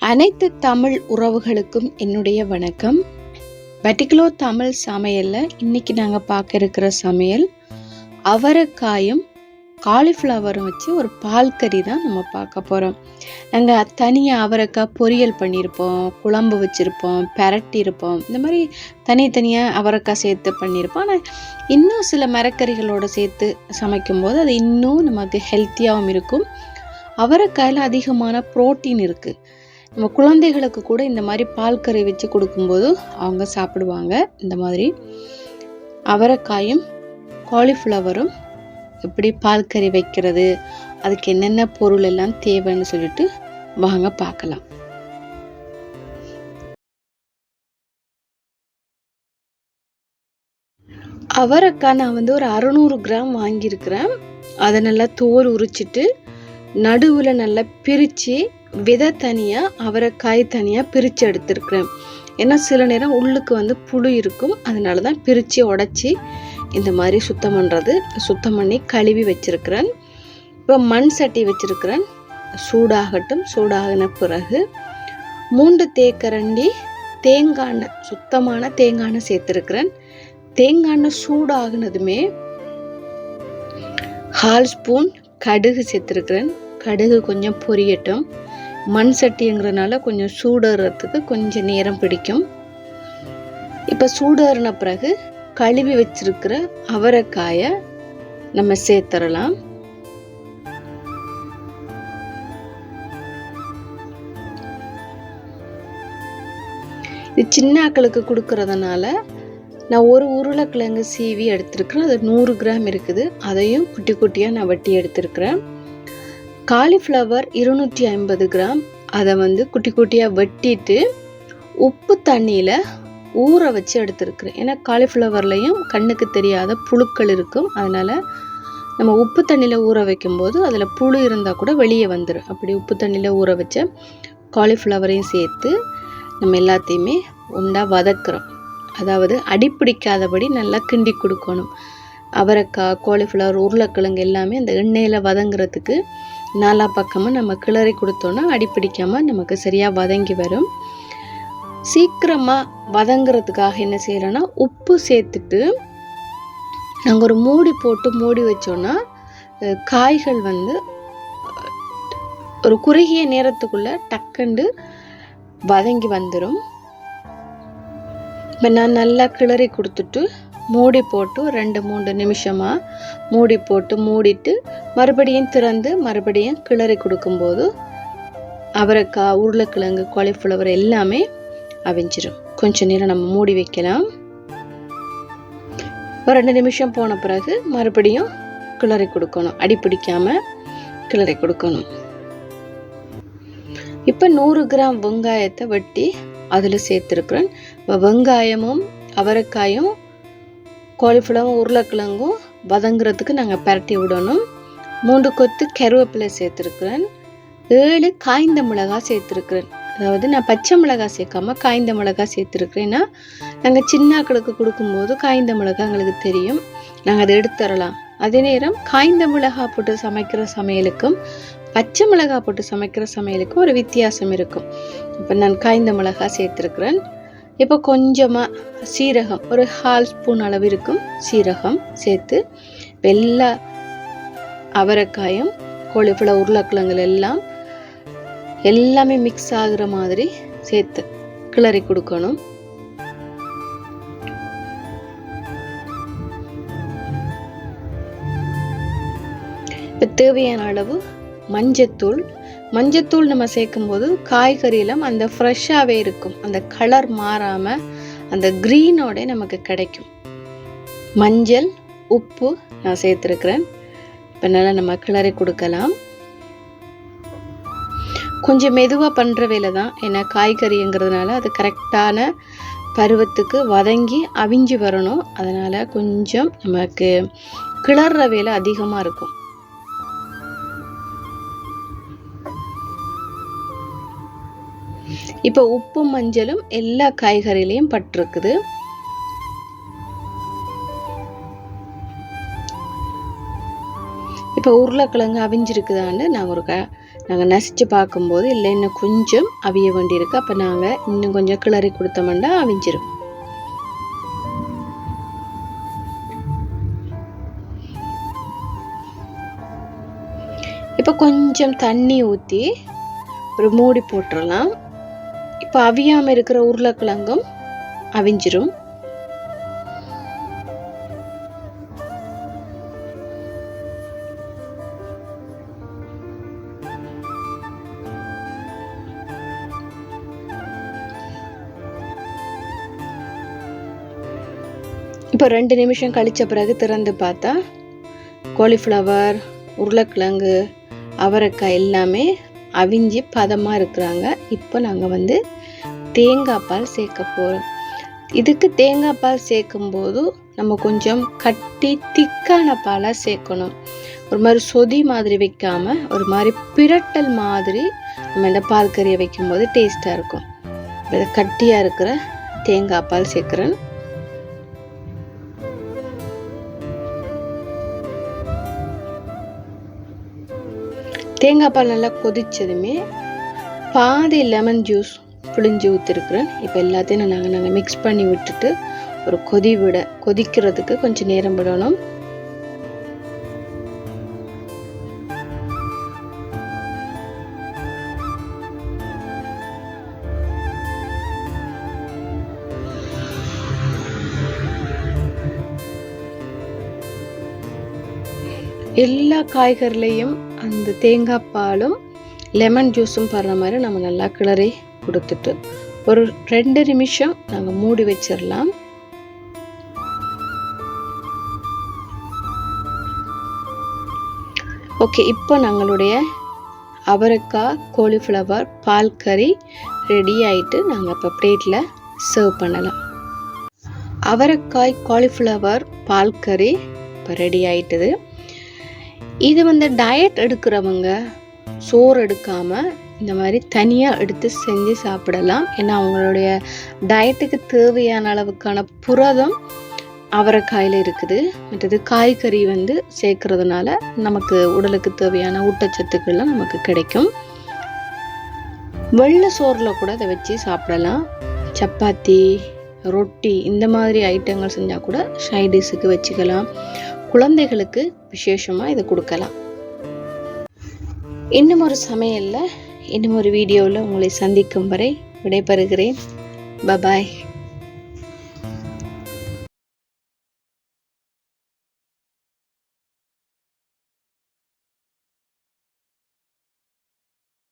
அனைத்து தமிழ் உறவுகளுக்கும் என்னுடைய வணக்கம். பர்டிகுலோ தமிழ் சமையலில் இன்னைக்கு நாங்கள் பார்க்க இருக்கிற சமையல் அவரைக்காயும் காலிஃப்ளவரும் வச்சு ஒரு பால் கறி தான் நம்ம பார்க்க போகிறோம் நாங்கள் தனியாக அவரைக்காய் பொரியல் பண்ணியிருப்போம் குழம்பு வச்சுருப்போம் பெரட்டியிருப்போம். இந்த மாதிரி தனித்தனியாக அவரைக்காய் சேர்த்து பண்ணியிருப்போம். ஆனால் இன்னும் சில மரக்கறிகளோடு சேர்த்து சமைக்கும்போது அது இன்னும் நமக்கு ஹெல்த்தியாகவும் இருக்கும். அவரைக்காயில் அதிகமான புரோட்டீன் இருக்குது நம்ம குழந்தைகளுக்கு கூட இந்த மாதிரி பால் கறி வச்சு கொடுக்கும்போது அவங்க சாப்பிடுவாங்க. இந்த மாதிரி அவரைக்காயும் காலிஃப்ளவரும் எப்படி பால் கறி வைக்கிறது அதுக்கு என்னென்ன பொருள் எல்லாம் தேவைன்னு சொல்லிட்டு வாங்க பார்க்கலாம். அவரைக்காய் நான் வந்து ஒரு அறநூறு கிராம் வாங்கியிருக்கிறேன். அதை நல்லா தோல் உரிச்சிட்டு நடுவில் நல்லா பிரித்து விதை தனியாக அவரைக்காய் தனியாக பிரித்து எடுத்துருக்குறேன். ஏன்னா சில நேரம் உள்ளுக்கு வந்து புழு இருக்கும். அதனால தான் பிரித்து உடச்சி இந்த மாதிரி சுத்தம் பண்ணுறது சுத்தம் பண்ணி கழுவி வச்சுருக்கிறேன். இப்போ மண் சட்டி வச்சுருக்கிறேன். சூடாகட்டும் சூடாகின பிறகு மூன்று தேக்கரண்டி தேங்காய் எண்ணெய் சுத்தமான தேங்காய் எண்ணெய் சேர்த்துருக்கிறேன். தேங்காய் எண்ணெய் சூடாகினதுமே ஹால் ஸ்பூன் கடுகு சேர்த்துருக்கிறேன். கடுகு கொஞ்சம் பொரியட்டும். மண் சட்டிங்கிறனால கொஞ்சம் சூடுறதுக்கு கொஞ்சம் நேரம் பிடிக்கும். இப்போ சூடாறின பிறகு கழுவி வச்சிருக்கிற அவரைக்காயை நம்ம சேர்த்துடலாம் இது சின்ன ஆக்களுக்கு கொடுக்கறதுனால நான் ஒரு உருளைக்கிழங்கு சீவி எடுத்திருக்கிறேன். அது நூறு கிராம் இருக்குது. அதையும் குட்டி குட்டியாக நான் வட்டி எடுத்திருக்கிறேன். காலிஃப்ளவர் இருநூற்றி ஐம்பது கிராம். அதை வந்து குட்டி குட்டியாக வெட்டிட்டு உப்பு தண்ணியில் ஊற வச்சு எடுத்துருக்குறேன். ஏன்னா காலிஃப்ளவர்லேயும் கண்ணுக்கு தெரியாத புழுக்கள் இருக்கும். அதனால் நம்ம உப்பு தண்ணியில் ஊற வைக்கும்போது அதில் புழு இருந்தால் கூட வெளியே வந்துடும் அப்படி உப்பு தண்ணியில் ஊற வச்ச காலிஃப்ளவரையும் சேர்த்து நம்ம எல்லாத்தையுமே உண்டா வதக்குறோம். அதாவது அடிப்பிடிக்காதபடி நல்லா கிண்டி கொடுக்கணும். அவரைக்காய் காலிஃப்ளவர் உருளைக்கிழங்கு எல்லாமே அந்த எண்ணெயில் வதங்குறதுக்கு நாலா பக்கமும் நம்ம கிளறி கொடுத்தோன்னா அடிப்பிடிக்காமல் நமக்கு சரியாக வதங்கி வரும். சீக்கிரமாக வதங்குறதுக்காக என்ன செய்கிறோன்னா உப்பு சேர்த்துட்டு நாங்கள் ஒரு மூடி போட்டு மூடி வச்சோன்னா காய்கள் வந்து ஒரு குறுகிய நேரத்துக்குள்ளே டக்குண்டு வதங்கி வந்துடும் இப்போ நான் நல்லா கிளறி கொடுத்துட்டு மூடி போட்டு ரெண்டு மூணு நிமிஷமாக மூடி போட்டு மூடிட்டு மறுபடியும் திறந்து மறுபடியும் கிளறி கொடுக்கும்போது அவரைக்காய் உருளைக்கிழங்கு காலிஃப்ளவர் எல்லாமே அவிஞ்சிரும். கொஞ்ச நேரம் நம்ம மூடி வைக்கலாம். ஒரு ரெண்டு நிமிஷம் போன பிறகு மறுபடியும் கிளறி கொடுக்கணும். அடி பிடிக்காமல் கிளறி கொடுக்கணும். இப்போ நூறு கிராம் வெங்காயத்தை வெட்டி அதில் சேர்த்துருக்குறேன். வெங்காயமும் அவரைக்காயும் காலிஃப்ளவரும் உருளைக்கிழங்கும் வதங்குறதுக்கு நாங்கள் பரட்டி விடணும். மூன்று கொத்து கருவேப்பிலை சேர்த்துருக்குறேன். ஏழு காய்ந்த மிளகாய் சேர்த்துருக்குறேன். அதாவது நான் பச்சை மிளகாய் சேர்க்காம காய்ந்த மிளகாய் சேர்த்துருக்குறேன்னா நாங்கள் சின்னாக்களுக்கு கொடுக்கும்போது காய்ந்த மிளகாய் எங்களுக்கு தெரியும். நாங்கள் அதை எடுத்துடலாம் அதே நேரம் காய்ந்த மிளகாய் போட்டு சமைக்கிற சமையலுக்கும் பச்சை மிளகாய் போட்டு சமைக்கிற சமையலுக்கும் ஒரு வித்தியாசம் இருக்கும். இப்போ நான் காய்ந்த மிளகாய் சேர்த்துருக்குறேன். இப்போ கொஞ்சமாக சீரகம் ஒரு ஹால் ஸ்பூன் அளவு இருக்கும் சீரகம் சேர்த்து எல்லா அவரைக்காயும் கோழிஃப்ளவர் உருளைக்கிழங்குகள் எல்லாம் எல்லாமே மிக்ஸ் ஆகுற மாதிரி சேர்த்து கிளறி கொடுக்கணும். இப்போ தேவையான அளவு மஞ்சத்தூள் மஞ்சத்தூள் நம்ம சேர்க்கும்போது காய்கறியெல்லாம் அந்த ஃப்ரெஷ்ஷாகவே இருக்கும். அந்த கலர் மாறாமல் அந்த க்ரீனோட நமக்கு கிடைக்கும். மஞ்சள் உப்பு நான் சேர்த்துருக்குறேன். இப்போ நல்லா நம்ம கிளறி கொடுக்கலாம். கொஞ்சம் மெதுவாக பண்ணுற வேலை தான். ஏன்னா காய்கறிங்கிறதுனால அது கரெக்டான பருவத்துக்கு வதங்கி அவிஞ்சு வரணும். அதனால் கொஞ்சம் நமக்கு கிளற வேலை அதிகமாக இருக்கும். இப்போ உப்பு மஞ்சளும் எல்லா காய்கறிலையும் பட்டிருக்குது. இப்போ இப்போ உருளைக்கிழங்கு அவிஞ்சிருக்குதான்னு நாங்கள் ஒரு க நாங்கள் நசிச்சு பார்க்கும்போது இல்லை இன்னும் கொஞ்சம் அவிய வேண்டியிருக்கு. அப்போ நாங்கள் இன்னும் கொஞ்சம் கிளறி கொடுத்தோம்னா அவிஞ்சிரும். இப்போ கொஞ்சம் தண்ணி ஊற்றி ஒரு மூடி போட்டுடலாம் இப்போ அவியாமல் இருக்கிற உருளைக்கிழங்கும் அவிஞ்சிரும். இப்போ ரெண்டு நிமிஷம் கழிச்ச பிறகு திறந்து பார்த்தா காலிஃப்ளவர் உருளைக்கிழங்கு அவரைக்காய் எல்லாமே அவிஞ்சு பதமாக இருக்கிறாங்க. இப்போ நாங்கள் வந்து தேங்காய் பால் சேர்க்க போகிறோம் இதுக்கு தேங்காய் பால் சேர்க்கும்போது நம்ம கொஞ்சம் கட்டி திக்கான பாலாக சேர்க்கணும். ஒரு மாதிரி சொதி மாதிரி வைக்காமல் ஒரு மாதிரி பிரட்டல் மாதிரி நம்ம இந்த பால் கறியை வைக்கும்போது டேஸ்ட்டாக இருக்கும். கட்டியாக இருக்கிற தேங்காய் பால் சேர்க்குறேன். தேங்காய் பால் நல்லா கொதித்ததுமே பாதி லெமன் ஜூஸ் புளிஞ்சு ஊற்றிருக்கிறேன் இப்போ எல்லாத்தையும் நாங்கள் நாங்கள் மிக்ஸ் பண்ணி விட்டுட்டு ஒரு கொதி விட கொதிக்கிறதுக்கு கொஞ்சம் நேரம் விடணும். எல்லா காய்கறிலையும் அந்த தேங்காய் பாலும் லெமன் ஜூஸும் படுற மாதிரி நம்ம நல்லா கிளறி கொடுத்துட்டு ஒரு ரெண்டு நிமிஷம் நாங்கள் மூடி வச்சிடலாம். ஓகே இப்போ நாங்களுடைய அவரைக்காய் கோலிஃப்ளவர் பால் கறி ரெடி ஆயிட்டு நாங்கள் இப்போ பிளேட்டில் சர்வ் பண்ணலாம். அவரைக்காய் காலிஃப்ளவர் பால் கறி இப்போ ரெடி ஆயிட்டுது. இது வந்து டயட் எடுக்கிறவங்க சோறு எடுக்காமல் இந்த மாதிரி தனியாக எடுத்து செஞ்சு சாப்பிடலாம். ஏன்னா அவங்களுடைய டயட்டுக்கு தேவையான அளவுக்கான புரதம் அவரைக்காயில் இருக்குது. மற்றது காய்கறி வந்து சேர்க்கறதுனால நமக்கு உடலுக்கு தேவையான ஊட்டச்சத்துக்கள்லாம் நமக்கு கிடைக்கும். வெள்ளை சோறில் கூட அதை வச்சு சாப்பிடலாம். சப்பாத்தி ரொட்டி இந்த மாதிரி ஐட்டங்கள் செஞ்சால் கூட சைடிஸுக்கு வச்சுக்கலாம். குழந்தைகளுக்கு விசேஷமாக இதை கொடுக்கலாம். இன்னும் ஒரு சமையலில் இன்னும் ஒரு வீடியோவில் உங்களை சந்திக்கும் வரை விடைபெறுகிறேன். பபாய்